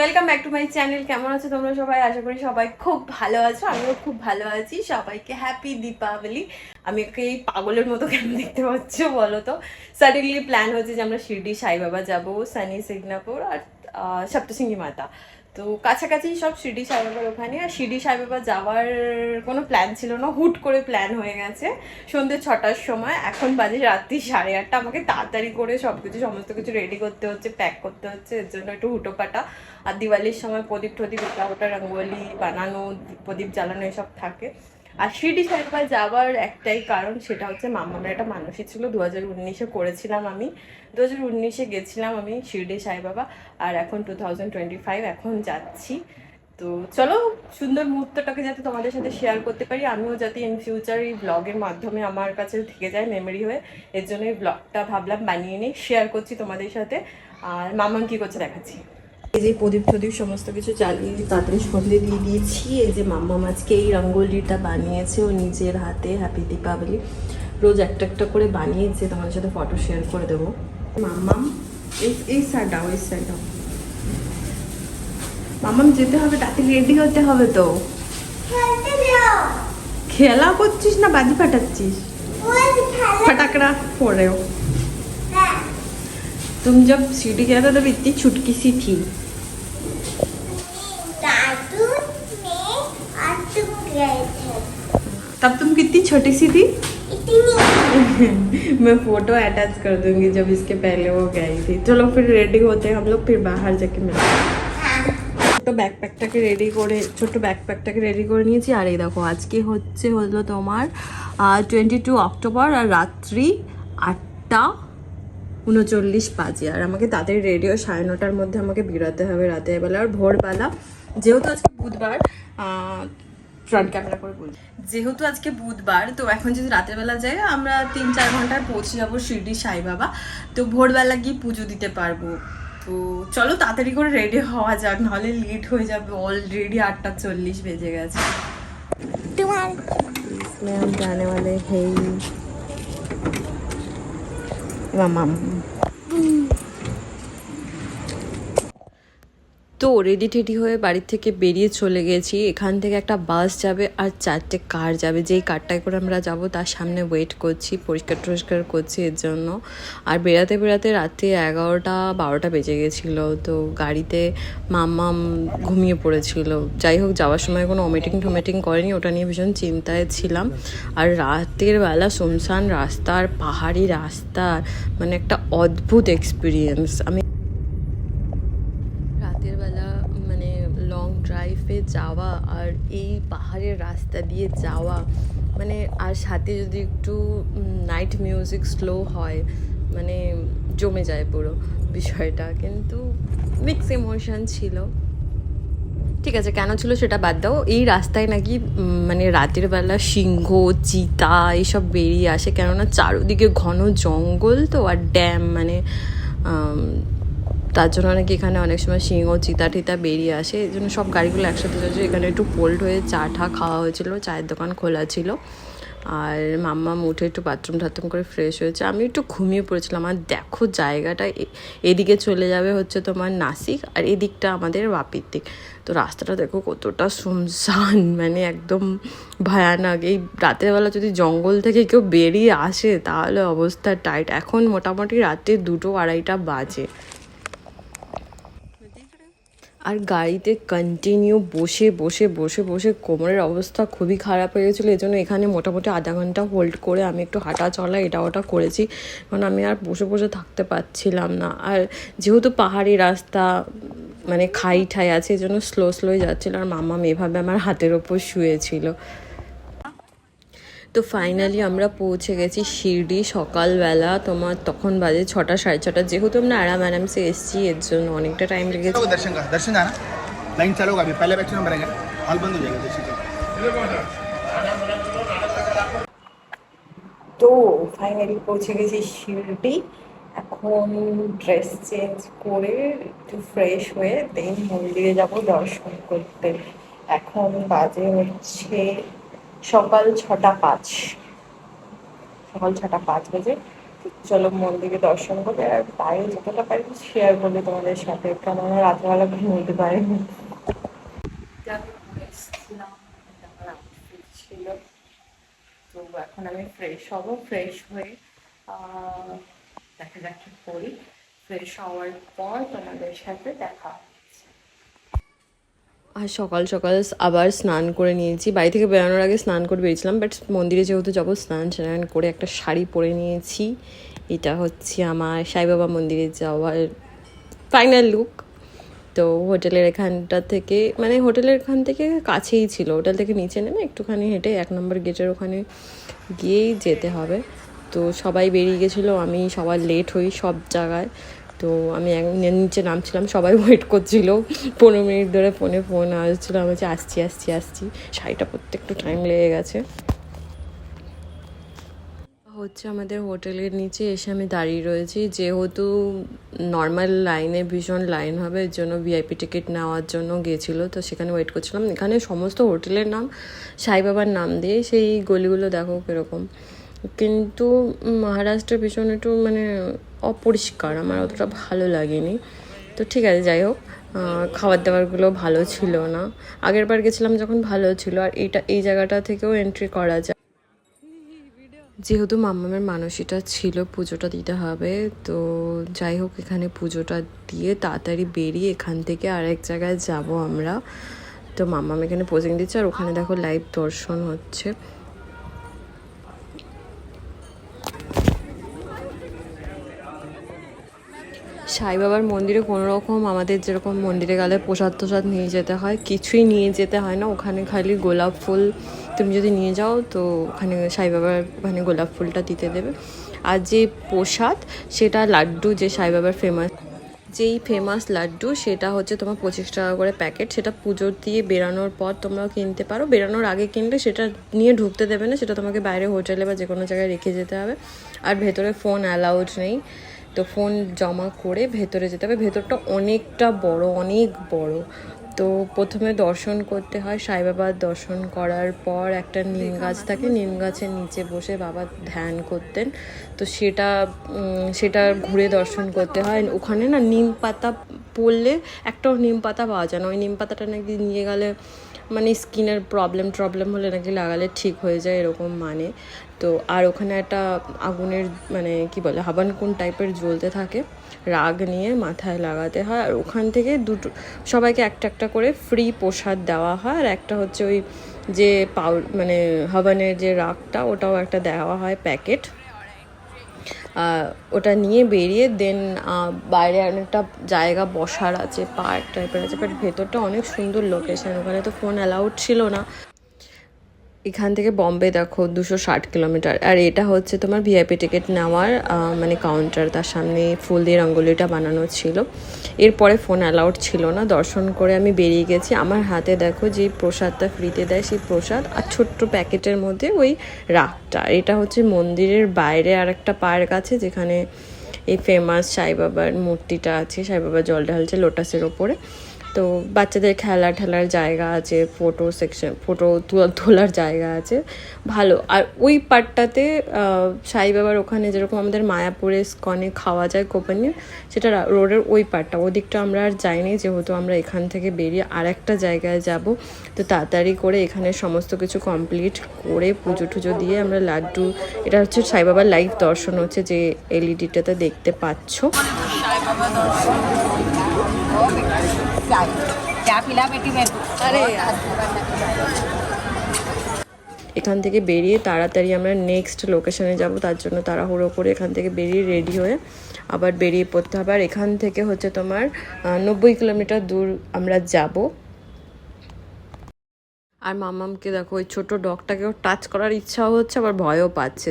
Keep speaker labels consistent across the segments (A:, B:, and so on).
A: Welcome back to my channel কেমন আছো তোমরা সবাই? আশা করি সবাই খুব ভালো আছো, আমিও খুব ভালো আছি। সবাইকে হ্যাপি দীপাবলি। আমি ওকে এই পাগলের মতো কেন দেখতে পাচ্ছ বলো তো? সাডেনলি প্ল্যান হচ্ছে যে আমরা শিরডি, সাইবাবা যাব, সানি, সিগনাপুর আর সপ্তসিংহী মাতা। তো কাছাকাছি সব শিরডি সাহেবের ওখানে, আর শিরডি সাহেবাবা যাওয়ার কোনো প্ল্যান ছিল না, হুট করে প্ল্যান হয়ে গেছে। সন্ধ্যে ছটার সময়, এখন বাজে রাত্রি সাড়ে আটটা, আমাকে তাড়াতাড়ি করে সব কিছু সমস্ত কিছু রেডি করতে হচ্ছে প্যাক করতে হচ্ছে, এর জন্য একটু হুটোপাটা আর দিওয়ালির সময় প্রদীপ টদীপ ওটা ওটা রঙ্গোলি বানানো, প্রদীপ জ্বালানো এসব থাকে। আর শিরডি সাইবাবা যাওয়ার একটাই কারণ সেটা হচ্ছে মামামের একটা মানসিক ছিল। দু হাজার উনিশে করেছিলাম আমি। দু হাজার উনিশে গেছিলাম আমি শিরডি সাইবাবা আর এখন টু থাউজেন্ড টোয়েন্টি ফাইভ এখন যাচ্ছি। তো চলো, সুন্দর মুহূর্তটাকে যাতে তোমাদের সাথে শেয়ার করতে পারি। আমিও যাতে ইন ফিউচার এই ব্লগের মাধ্যমে আমার কাছে থেকে যায় মেমরি হয়ে। এর জন্য এই ব্লগটা ভাবলাম বানিয়ে নিই শেয়ার করছি তোমাদের সাথে। আর মামাম কি করছে দেখাচ্ছি। এই যে প্রদীপ প্রদীপ সমস্ত কিছু চালিয়ে তাড়াতাড়ি সন্ধে দিয়ে দিয়েছি। এই যে মাম্মা মাছকে এই রঙ্গোলিটা বানিয়েছে ও নিজের হাতে হ্যাপি দীপাবলি রোজ একটা একটা করে বানিয়েছে তোমার সাথে ফটো শেয়ার করে দেবো। মাম্মাম এই এই সাইডটাও এই সাইডটাও মাম্মাম যেতে হবে তাতে রেডি হতে হবে তো। খেলা করছিস না বাজি ফাটাচ্ছিস? ফটাকড়া পরেও। तुम जब सीढ़ी गया था तब इतनी छुटकी सी थी
B: कार्टून में और तुम गए थे
A: तब तुम कितनी छोटी सी थी
B: इतनी
A: मैं फोटो अटैच कर दूंगी जब इसके पहले वो गई थी चलो फिर रेडी होते हैं हम लोग फिर बाहर जाके मिलते हैं ছোট্ট ব্যাকপ্যাকটাকে রেডি করে ছোট্ট ব্যাকপ্যাকটাকে রেডি করে নিয়েছি আর এই দেখো আজকে হচ্ছে হলো তোমার টোয়েন্টি টু অক্টোবর আর রাত্রি আটটা উনচল্লিশ বাজে। আর আমাকে তাদের রেডিও সাড়ে নটার মধ্যে আমাকে বেরোতে হবে রাতের বেলা। আর ভোরবেলা যেহেতু আজকে বুধবার ফ্রন্ট ক্যামেরা করে বলি যেহেতু আজকে বুধবার তো এখন যদি রাতের বেলা যাই আমরা তিন চার ঘন্টায় পৌঁছে যাব শিরডি সাই বাবা। তো ভোরবেলা গিয়ে পুজো দিতে পারব। তো চলো তাড়াতাড়ি করে রেডি হওয়া যাক নাহলে লেট হয়ে যাবে। অলরেডি আটটা চল্লিশ বেজে গেছে। ম্যাম জানে বলে হেই Ma'am. তো রেডি টেডি হয়ে বাড়ির থেকে বেরিয়ে চলে গেছি। এখান থেকে একটা বাস যাবে আর চারটে কার যাবে। যেই কারটায় করে আমরা যাব, তার সামনে ওয়েট করছি, পরিষ্কার টরিষ্কার করছি এর জন্য। আর বেড়াতে বেড়াতে রাত্রি এগারোটা, বারোটা বেজে গেছিল। তো গাড়িতে মাম্মাম ঘুমিয়ে পড়েছিল। যাই হোক, যাওয়ার সময় কোনো ওমেটিং টোমেটিং করেনি, ওটা নিয়ে ভীষণ চিন্তায় ছিলাম। আর রাতের বেলা শুনশান রাস্তা আর পাহাড়ি রাস্তা মানে একটা অদ্ভুত এক্সপিরিয়েন্স আমি রাতের বেলা মানে লং ড্রাইভে যাওয়া আর এই পাহাড়ের রাস্তা দিয়ে যাওয়া মানে আর সাথে যদি একটু নাইট মিউজিক স্লো হয় মানে জমে যায় পুরো বিষয়টা। কিন্তু মিক্স ইমোশন ছিল। ঠিক আছে, কেন ছিল সেটা বাদ দাও। এই রাস্তায় নাকি মানে রাতের বেলা সিংহ, চিতা এইসব বেরিয়ে আসে। কেননা চারোদিকে ঘন জঙ্গল তো, আর ড্যাম মানে তার জন্য নাকি এখানে অনেক সময় সিংহ, চিতা টিতা বেরিয়ে আসে। এই জন্য সব গাড়িগুলো একসাথে যাচ্ছে এখানে একটু পোল্ড হয়ে চা ঠা খাওয়া হয়েছিল। চায়ের দোকান খোলা ছিল। আর মাম্মা উঠে একটু বাথরুম টাথরুম করে ফ্রেশ হয়েছে। আমি একটু ঘুমিয়ে পড়েছিলাম। আর দেখো জায়গাটা এদিকে চলে যাবে হচ্ছে তোমার নাসিক আর এদিকটা আমাদের বাপির দিক। তো রাস্তাটা দেখো কতটা শুনশান মানে একদম ভয়ানক। এই রাতের বেলা যদি জঙ্গল থেকে কেউ বেরিয়ে আসে, তাহলে অবস্থা টাইট এখন মোটামুটি রাতে দুটো আড়াইটা বাজে। আর গাড়িতে কন্টিনিউ বসে বসে বসে বসে কোমরের অবস্থা খুবই খারাপ হয়ে গেছিল। এই জন্য এখানে মোটামুটি আধা ঘণ্টা হোল্ড করে আমি একটু হাঁটা চলা, এটা ওটা করেছি। কারণ আমি আর বসে বসে থাকতে পারছিলাম না। আর যেহেতু পাহাড়ি রাস্তা মানে খাই ঠাই আছে এই জন্য স্লো স্লোই যাচ্ছিল। আর মামাম এভাবে আমার হাতের ওপর শুয়েছিল। তো ফাইনালি আমরা পৌঁছে গেছি শিরডি সকালবেলা। তোমার তখন বাজে ছটা সাড়ে ছটা। যেহেতু আমরা আরাম আরামসে এসেছি এর জন্য অনেকটা টাইম লেগেছে।
C: দর্শন দর্শন
A: তো ফাইনালি পৌঁছে গেছি শিরডি। এখন ড্রেস চেঞ্জ করে একটু ফ্রেশ হয়ে দেন মন্দিরে যাব দর্শন করতে। এখন বাজে হচ্ছে সকাল ছটা পাঁচ। সকাল ছটা পাঁচ বাজে। চলো মন্দিরে দর্শন করে আর বাইরে যতটা পারি শেয়ার করবে তোমাদের সাথে। কারণ আমরা রাত্রেবেলা ঘুমোতে পারিনি ছিল। তো এখন আমি ফ্রেশ হব ফ্রেশ হয়ে দেখা যাক কি করি। ফ্রেশ হওয়ার পর তোমাদের সাথে দেখা। আর সকাল সকাল আবার স্নান করে নিয়েছি। বাড়ি থেকে বেরোনোর আগে স্নান করে বেরিয়েছিলাম বাট মন্দিরে যেহেতু যাব, স্নান স্নান করে একটা শাড়ি পরে নিয়েছি। এটা হচ্ছে আমার সাইবাবা মন্দিরে যাওয়ার ফাইনাল লুক তো হোটেলের এখানটা থেকে মানে হোটেলের এখান থেকে কাছেই ছিল। হোটেল থেকে নিচে নেমে একটুখানি হেঁটে এক নম্বর গেটের ওখানে গিয়েই যেতে হবে। তো সবাই বেরিয়ে গেছিল, আমি সবার লেট হই সব জায়গায়। তো আমি নিচে নামছিলাম, সবাই ওয়েট করছিল। পনেরো মিনিট ধরে ফোনে ফোন আসছিল, আমি বলছি, আসছি আসছি আসছি। শাড়িটা পরতে একটু টাইম লেগে গেছে। হচ্ছে আমাদের হোটেলের নিচে এসে আমি দাঁড়িয়ে রয়েছি। যেহেতু নর্মাল লাইনে ভীষণ লাইন হবে, এর জন্য ভিআইপি টিকিট নেওয়ার জন্য গেছিল, তো সেখানে ওয়েট করছিলাম। এখানে সমস্ত হোটেলের নাম সাই বাবার নাম দিয়ে, সেই গলিগুলো দেখো কীরকম। কিন্তু মহারাষ্ট্রের ভীষণ একটু মানে অপরিষ্কার, আমার অতটা ভালো লাগেনি। তো ঠিক আছে, যাই হোক খাবার দাবারগুলো ভালো ছিল না। আগের বার গেছিলাম যখন ভালো ছিল, আর এইটা, এই জায়গাটা থেকেও এন্ট্রি করা যায়। যেহেতু মাম্মামের মানসিকটা ছিল, পুজোটা দিতে হবে, তো যাই হোক, এখানে পুজোটা দিয়ে তাড়াতাড়ি বেরিয়ে এখান থেকে আরেক জায়গায় যাব আমরা। তো মাম্মাম এখানে পোজিং দিচ্ছে, আর ওখানে দেখো লাইভ দর্শন হচ্ছে। সাই বাবার মন্দিরে কোনো রকম আমাদের যেরকম মন্দিরে গেলে প্রসাদ তোসাদ নিয়ে যেতে হয়, কিছুই নিয়ে যেতে হয় না। ওখানে খালি গোলাপ ফুল তুমি যদি নিয়ে যাও তো ওখানে সাই বাবার ওখানে গোলাপ ফুলটা দিতে দেবে। আর যে প্রসাদ সেটা লাড্ডু, যে সাই বাবার ফেমাস যেই ফেমাস লাড্ডু সেটা হচ্ছে তোমার পঁচিশ টাকা করে প্যাকেট সেটা পুজো দিয়ে বেরানোর পর তোমরাও কিনতে পারো। বেরানোর আগে কিনলে সেটা নিয়ে ঢুকতে দেবে না, সেটা তোমাকে বাইরে হোটেলে বা যে কোনো জায়গায় রেখে যেতে হবে। আর ভেতরে ফোন অ্যালাউড নেই। তো ফোন জমা করে ভেতরে যেতে হবে। ভেতরটা অনেকটা বড় অনেক বড়। তো প্রথমে দর্শন করতে হয় সাই বাবার দর্শন করার পর একটা নিম গাছ থাকে নিম গাছের নিচে বসে বাবা ধ্যান করতেন। তো সেটা সেটা ঘুরে দর্শন করতে হয়। ওখানে না নিম পাতা পড়লে একটাও নিম পাতা পাওয়া যায় না। ওই নিম পাতাটা নাকি নিয়ে গেলে মানে স্কিনের প্রবলেম ট্রবলেম হলে নাকি লাগালে ঠিক হয়ে যায় এরকম মানে। তো আর ওখানে একটা আগুনের মানে কি বলে, হাবানকুন টাইপের জ্বলতে থাকে, রাগ নিয়ে মাথায় লাগাতে হয়। আর ওখান থেকে দুটো, সবাইকে একটা একটা করে ফ্রি প্রসাদ দেওয়া হয়। আর একটা হচ্ছে ওই যে পাউ মানে হাবানের যে রাগটা, ওটাও একটা দেওয়া হয় প্যাকেট। ওটা নিয়ে বেরিয়ে দেন বাইরে অনেকটা জায়গা বসার আছে পার্ক টাইপের আছে বাট ভেতরটা অনেক সুন্দর লোকেশন ওখানে তো ফোন অ্যালাউড ছিল না। এখান থেকে বম্বে দেখো দুশো ষাট কিলোমিটার। আর এটা হচ্ছে তোমার ভিআইপি টিকিট নেওয়ার মানে কাউন্টার তার সামনে ফুল দিয়ে রঙ্গোলিটা বানানো ছিল। এরপরে ফোন অ্যালাউড ছিল না। দর্শন করে আমি বেরিয়ে গেছি। আমার হাতে দেখো যে প্রসাদটা ফ্রিতে দেয় সেই প্রসাদ আর ছোট্ট প্যাকেটের মধ্যে ওই রাগটা এটা হচ্ছে মন্দিরের বাইরে আর একটা পার্ক আছে যেখানে এই ফেমাস সাই বাবার মূর্তিটা আছে। সাই বাবা জল ঢালছে লোটাসের ওপরে। তো বাচ্চাদের খেলা ঠেলার জায়গা আছে ফটো সেকশন ফটো তোলার জায়গা আছে। ভালো। আর ওই পার্টটাতে সাই বাবার ওখানে যেরকম আমাদের মায়াপুরে স্কনে খাওয়া যায় কোপানিয়ে সেটা রোডের ওই পার্টটা ওদিকটা আমরা আর যাইনি, যেহেতু আমরা এখান থেকে বেরিয়ে আর একটা জায়গায় যাব। তো তাড়াতাড়ি করে এখানে সমস্ত কিছু কমপ্লিট করে পুজো টুজো দিয়ে আমরা লাড্ডু, এটা হচ্ছে সাই বাবার লাইভ দর্শন হচ্ছে, যে এলইডিটাতে দেখতে পাচ্ছ। দর্শন। এখান থেকে বেরিয়ে তাড়াতাড়ি আমরা নেক্সট লোকেশনে যাব, তার জন্য তাড়াহুড়ো করে এখান থেকে বেরিয়ে রেডি হয়ে আবার বেরিয়ে পড়তে হবে। আর এখান থেকে হচ্ছে তোমার নব্বই কিলোমিটার দূর আমরা যাব। আর মামামকে দেখো, ওই ছোটো ডগটাকেও টাচ করার ইচ্ছাও হচ্ছে, আবার ভয়ও পাচ্ছে।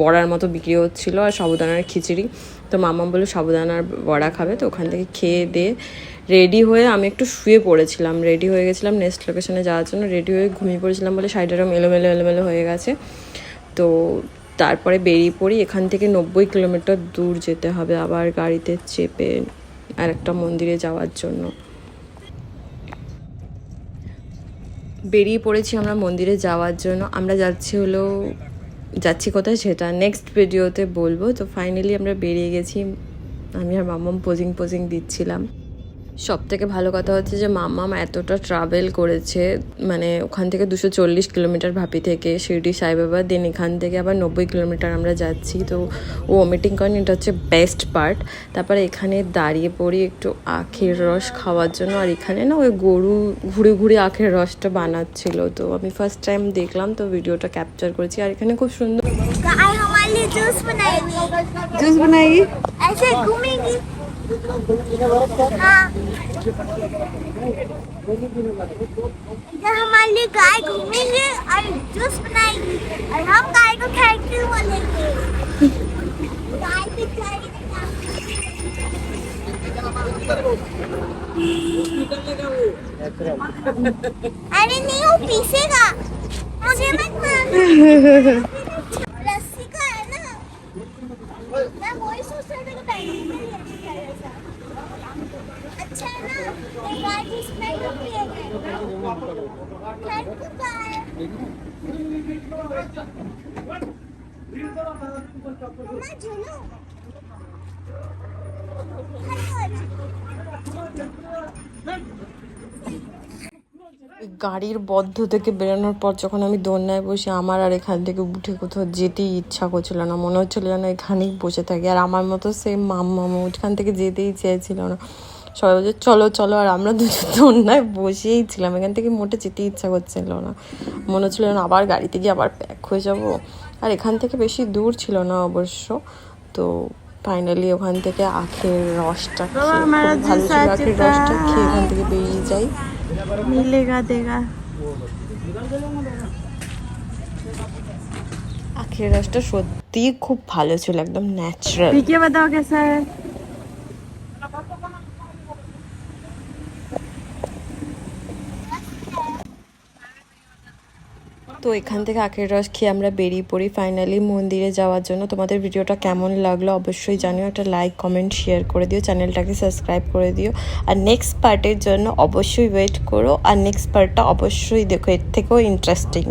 A: বড়ার মতো বিক্রি হচ্ছিল আর সাবুদানার খিচুড়ি। তো মামা বলল, সাবুদানার বড়া খাবে? তো ওখান থেকে খেয়ে দিয়ে রেডি হয়ে আমি একটু শুয়ে পড়েছিলাম। রেডি হয়ে গেছিলাম নেক্সট লোকেশনে যাওয়ার জন্য। রেডি হয়ে ঘুমিয়ে পড়েছিলাম বলে শাড়িটা এলোমেলো এলোমেলো হয়ে গেছে। তো তারপরে বেরিয়ে পড়ি। এখান থেকে নব্বই কিলোমিটার দূর যেতে হবে আবার গাড়িতে চেপে আর একটা মন্দিরে যাওয়ার জন্য। বেরিয়ে পড়েছি আমরা মন্দিরে যাওয়ার জন্য। আমরা যাচ্ছি হলো যাচ্ছি কোথায় সেটা নেক্সট ভিডিওতে বলব। তো ফাইনালি আমরা বেরিয়ে গেছি। আমি আর মামাম পোজিং পোজিং দিচ্ছিলাম। সব থেকে ভালো কথা হচ্ছে যে মামাম এতটা ট্রাভেল করেছে মানে ওখান থেকে দুশো চল্লিশ কিলোমিটার ভাপি থেকে শিরডি সাইবাবা দেন এখান থেকে আবার নব্বই কিলোমিটার আমরা যাচ্ছি। তো ও ওমিটিং করেন এটা হচ্ছে বেস্ট পার্ট তারপরে এখানে দাঁড়িয়ে পড়ি একটু আখের রস খাওয়ার জন্য আর এখানে না ওই গরু ঘুরে ঘুরে আখের রসটা বানাচ্ছিল। তো আমি ফার্স্ট টাইম দেখলাম তো ভিডিওটা ক্যাপচার করেছি আর এখানে খুব সুন্দর জুস বানাই
B: জুস বানাই हाँ। हमारे लिए गाय घूमेंगे और जूस बनाएगी और हम गाय को यू बोलेंगे। गाय जाएगी अरे नहीं, वो पीसेगा। मुझे मत मारना
A: গাড়ির বদ্ধ থেকে বেরোনোর পর যখন আমি দোলনায় বসে আমার আর এখান থেকে উঠে কোথাও যেতেই ইচ্ছা করছিল না, মনে হচ্ছিল যেন এখানেই বসে থাকি। আর আমার মতো সে মামা এখান থেকে যেতেই চেয়েছিল না। সবাই বলছে চলো চলো আর আমরা দুজন অন্যায় বসেই ছিলাম। এখান থেকে মোটে যেতে ইচ্ছা করছিল না। মনে হচ্ছিল না আবার গাড়িতে গিয়ে আবার প্যাক হয়ে যাব। আর এখান থেকে বেশি দূর ছিল না অবশ্য। তো ফাইনালি ওখান থেকে আখের রসটা আখের রসটা খেয়ে এখান থেকে বেরিয়ে যাই।
B: দেগা।
A: আখের রসটা সত্যি খুব ভালো ছিল একদম ন্যাচারাল তো এখান থেকে আখের রস খেয়ে আমরা বেরিয়ে পড়ি ফাইনালি মন্দিরে যাওয়ার জন্য। তোমাদের ভিডিওটা কেমন লাগল অবশ্যই জানিও। একটা লাইক কমেন্ট শেয়ার করে দিও। চ্যানেলটাকে সাবস্ক্রাইব করে দিও। আর নেক্সট পার্টের জন্য অবশ্যই ওয়েট করো। আর নেক্সট পার্টটা অবশ্যই দেখো, এর থেকেও ইন্টারেস্টিং